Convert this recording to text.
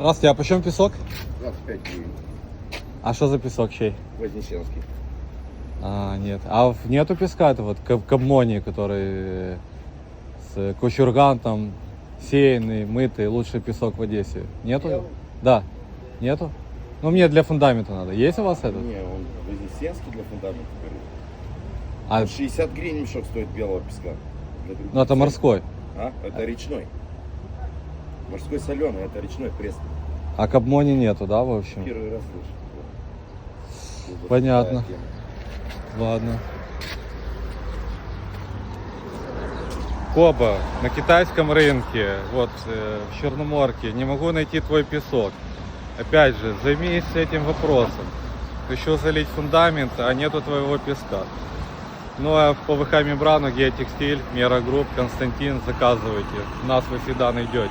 Здравствуйте, а почем песок? 25 гривен. А что за песок чей? Вознесенский. А, нет. А нету песка этого, вот, кабмони, который с кучургантом, сеянный, мытый, лучший песок в Одессе. Нету? Я- Да. Нету? Ну, мне для фундамента надо. Есть у вас этот? Не, он вознесенский для фундамента. А, 60 гривен мешок стоит белого песка. Ну, это морской. А? Это речной. Морской соленый, это речной пресный. А кабмони нету, да, в общем? Первый раз слышу. Понятно. Ладно. Коба, на китайском рынке, вот э, в Черноморке, не могу найти твой песок. Опять же, займись этим вопросом. Хочу залить фундамент, а нету твоего песка. Ну а по ВХ мембрану, геотекстиль, Мера Групп, Константин, заказывайте. Нас вы всегда найдете.